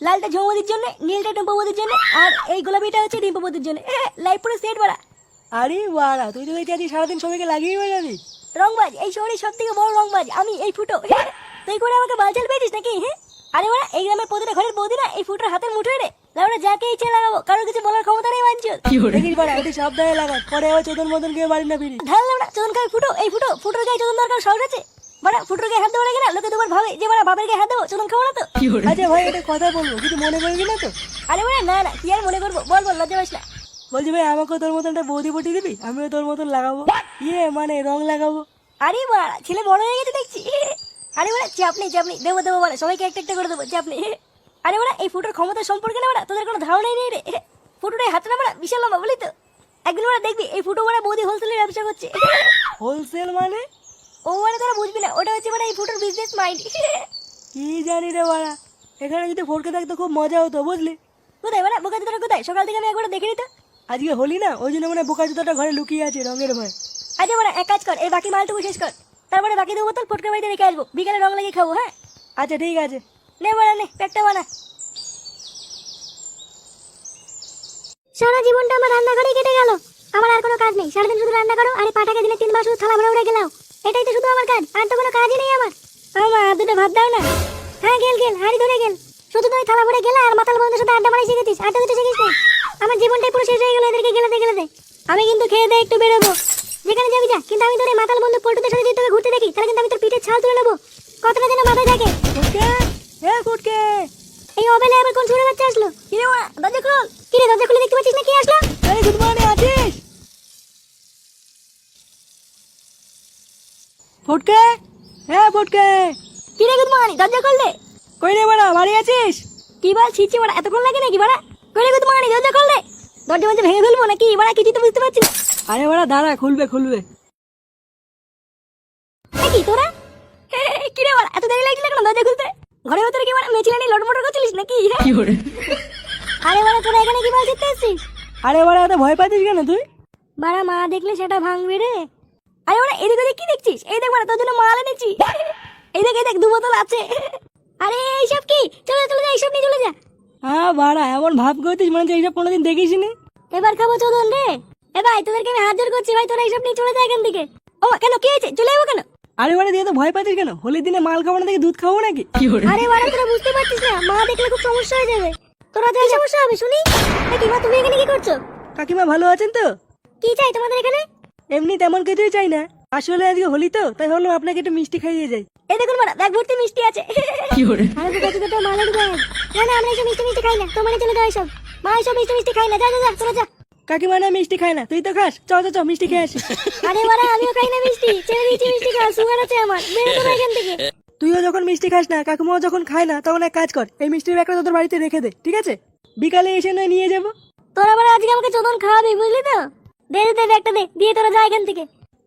লালটা ঝৌমদির জন্য নীলটা টুম্পবদির জন্য আর এই গোলাপিটা হচ্ছে ডিম্পবদির জন্য। লাইফ পুরো সেট বাড়া। আরে বাড়া তুই তো দেখছি আজকে সারাদিন সবাইকে লাগিয়ে বেড়াবি রংবাজ এই শহরের সব থেকে বড় রংবাজ আমি এই ফুটো তুই করে আমাকে বালচাল পেয়েছিস নাকি হ্যাঁ আরে বাড়া এই গ্রামের প্রতিটা ঘরের বৌদি না এই ফুটোর হাতের মুঠোয় রে। লাউড়া যাকে ইচ্ছে লাগাবো কারোর কিছু বলার ক্ষমতা নেই বাঞ্চল দেখিস বাড়া একটু সাবধানে লাগাস পরে আবার চোদন মতন গিয়ে বাড়ি না ফিরি ঢাল লাউড়া চোদন খাবে ফুটো এই ফুটো ফুটোর গায়ে চোদন দরকার সাহস আছে? বাড়া ফুটোর গায়ে হাত নাকি না? লোকে তোমার ভাবে যে বাড়া বাবার গায়ে হাত দেবো চোদন খাব না তো। আচ্ছা ভাই একটা কথা বলব কিছু মনে করবি না তো? আরে বাড়া না না কি আর মনে করব? বল বল লজ্জা পাস না। বলছি ভাই আমাকে তোর মতন একটা বৌদি পটি দিবি? আমিও তোর মতন লাগাবো। ইয়ে মানে রং লাগাবো। আরে বাড়া ছেলে বড় হয়ে গেছে দেখছি। আরে বাড়া চাপ নেই চাপ নেই দেবো দেবো বাড়া সবাইকে একটা একটা করে দেবো চাপ নেই আরে বাড়া এই ফুটোর ক্ষমতা সম্পর্কে না বাড়া তোদের কোনো ধারণাই নেই রে। ফুটোর হাতটা না বাড়া বিশাল লম্বা বলি তো। একদিন বাড়া দেখবি এই ফুটো বাড়া বৌদি হোলসেলের ব্যবসা করছে। হোলসেল মানে? ও মানে তোরা বুঝবি না ওটা হচ্ছে বাড়া এই ফুটোর বিজনেস মাইন্ড কি জানি রে বাড়া এখানে যদি ফটকে থাকতো খুব মজা হতো বুঝলি? কোথায় বাড়া বোকা তোরা কোথায়? সকাল থেকে আমি একবার দেখে নিত আজকে হলি না ওই জন্য মানে বোকা জুতোটা ঘরে লুকিয়ে আছে রঙের ভয়। আচ্ছা বাড়া এক কাজ কর এই বাকি মালটুকু শেষ কর। তারপরে বাকি দু বোতল ফটকে বাড়িতে রেখে আসব বিকেলে রং লাগিয়ে খাব হ্যাঁ? আচ্ছা ঠিক আছে। নে বাড়া নে পেটটা বানা। সারা জীবনটা আমার রান্না করেই কেটে গেল। আমার আর কোনো কাজ নেই। সারাদিন শুধু রান্না করো আর পাটাকে দিনে তিনবার শুধু থালা ভরে ভরে গেলাও। এটাই তো শুধু আমার কাজ আর তো কোনো কাজই নেই আমার। আমার দুটো ভাত দাও না। হ্যাঁ গেল গেল হাড়ি ধরে গেল। শুধু তুই থালা ভরে গেলে আর মাতাল বন্ধুর সাথে আড্ডা মারাই শিখেছিস আড্ডা দিতে শিখিস না। আমার জীবনটাই পুরো শেষ হয়ে গেল এদেরকে গেলাতে গেলাতে। আমি কিন্তু খেয়ে দিয়ে একটু বেরোবো। যেখানে যাবি যা কিন্তু আমি তোর মাতাল বন্ধু পল্টুদের সাথে যদি তোকে ঘুরতে দেখি তাহলে কিন্তু আমি তোর পিঠে ছাল তুলে নেব। কতটা যেন মাথায় থাকে। এই অবেলে আবার কোন ছোট বাচ্চা আসলো? খোল। কিরে দরজা খুলে দেখতে পাচ্ছিস না কি আসলো? আরে গুড মর্নিং আছিস ফুটকে হ্যাঁ ফুটকে কিরে গুড মর্নিং দরজা খুললে? কই রে বাড়া বাড়ি আছিস? কি বল ছিচ্ছি বাড়া এতক্ষণ লাগে নাকি বাড়া? কিরে গুড মর্নিং দরজা খুললে? দরজা মধ্যে ভেঙে ফেলব নাকি? বাড়া কিছু তো বুঝতে পারছি আরে বাড়া দাঁড়া খুলবে খুলবে। নাকি তোরা? হে, হে, কিরে বাড়া এত দেরি লাগছিল কেন দরজা খুলতে? ঘরের ভেতরে কি বাড়া মেছিলানি লটমটর করছিলিস নাকি? হ্যাঁ? আরে বাড়া তোরা এখানে কি বল শিখতে এসছিস? আরে বাড়া এত ভয় পাচ্ছিস কেন তুই? বাড়া মা দেখলে সেটা ভাঙবে রে। আরে এদিক ওদিক কি দেখছিস? এই দেখ বাড়া তোর জন্য মাল এনেছি। এই দেখ এই দেখ দু বোতল আছে। আরে এইসব কি? চলে চলে যা এইসব নিয়ে চলে যা। হ্যাঁ বাড়া এমন ভাব মনে হচ্ছে এইসব কোনোদিন দেখিস নি এবার খাব চোদন রে। এ ভাই তোদেরকে আমি হাত জোর করছি ভাই তোরা এইসব নিয়ে চলে যা এখান থেকে। ও কেন কি হয়েছে? চলে যাব কেন? আরে বাড়া দিয়ে তো ভয় পাচ্ছিস কেন? হোলির দিনে মাল খাব না দেখে দুধ খাব নাকি? আরে বাড়া তোরা বুঝতে পারছিস না। মা দেখলে খুব সমস্যা হয়ে যাবে। তোরা তো এই সমস্যা হবে শুনি। এ কি মা তুমি এখানে কি করছ? কাকিমা ভালো আছেন তো? কি চাই তোমাদের এখানে? এমনি তেমন কিছুই চাই না। আসলে আজকে হোলি তো তাই ভাবলাম আপনাকে একটু মিষ্টি খাইয়ে যাই। এই দেখুন মারা ব্যাগ ভর্তি মিষ্টি আছে। আরে তো কাছে তো মালের ব্যাগ। না না আমরা এইসব মিষ্টি মিষ্টি খাই না। তোমার চলে যাও এইসব মা এইসব মিষ্টি মিষ্টি খাই না। যা যা যা তোরা যা। কাকিমা না মিষ্টি খায় না। তুই তো খাস। চ চ চ মিষ্টি খেয়ে আসিস আরে বাড়া আমিও খাই না মিষ্টি। ছেড়ে দিয়েছি মিষ্টি খাওয়া সুগার আছে আমার। বেরো তো এখান থেকে। তুইও যখন মিষ্টি খাস না কাকিমাও যখন খায় না তখন এক কাজ কর। এই মিষ্টির ব্যাগটা তোদের বাড়িতে রেখে দে ঠিক আছে? বিকালে এসে নয় নিয়ে যাব। তোরা আবার আজকে আমাকে চোদন খাওয়াবি বুঝলি তো? দে দে দে ব্যাগটা দে দিয়ে তোরা যা এখান থেকে।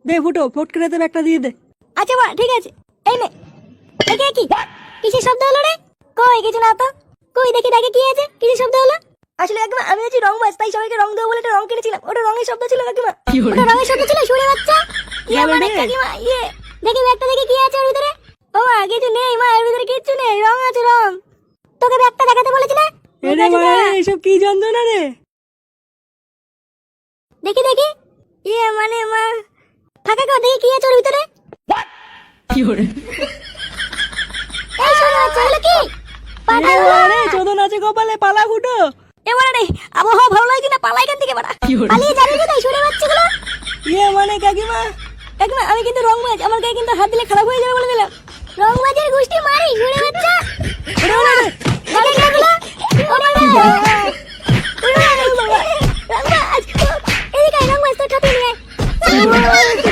দে ফুটো ফটকে রাতে ব্যাগটা দিয়ে দে। আচ্ছা মা ঠিক আছে। এই নে। একে কি কিসের শব্দ হলো রে? কই কিছু না তো। কই দেখি দেখে কি আছে কিসের শব্দ হলো? আসলে কাকিমা আমি হচ্ছি রং বাজ তাই সবাইকে রং দেবো বলে একটা রং কিনেছিলাম ওটা রঙের শব্দ ছিল কাকিমা। ওটা রঙের শব্দ ছিল শুনে বাচ্চা? ইয়ে মানে কাকিমা ইয়ে। দেখি ব্যাগটা দেখি কি আছে ওর ভিতরে। ও মা কিছু নেই মা এর ভিতরে কিচ্ছু নেই রং আছে রং। তোকে ব্যাগটা দেখাতে বলেছি না? এরে দেখাচ্ছি বাবা না। কি যন্ত্রণা রে? দেখি দেখি। ইয়ে মানে মা ফাঁকা কর দেখি কি আছে ওর ভিতরে। এই শোনো কি? পাটা এরে বাবা চোদন আছে কপালে পালা এবার রে আবহাওয়া ভালো লাগছে না এখান থেকে বাড়া। পালিয়ে যাবি কোথায়? শুনে বাচ্চাগুলো। ইয়ে মানে কাকিমা। কাকিমা আমি কিন্তু রং মাছ আমার গায়ে কিন্তু হাত দিলে খারাপ হয়ে যাবে বলে দিলাম। রং মাছের গোষ্ঠী মারি শুনে বাচ্চা। ওরে Oh my god!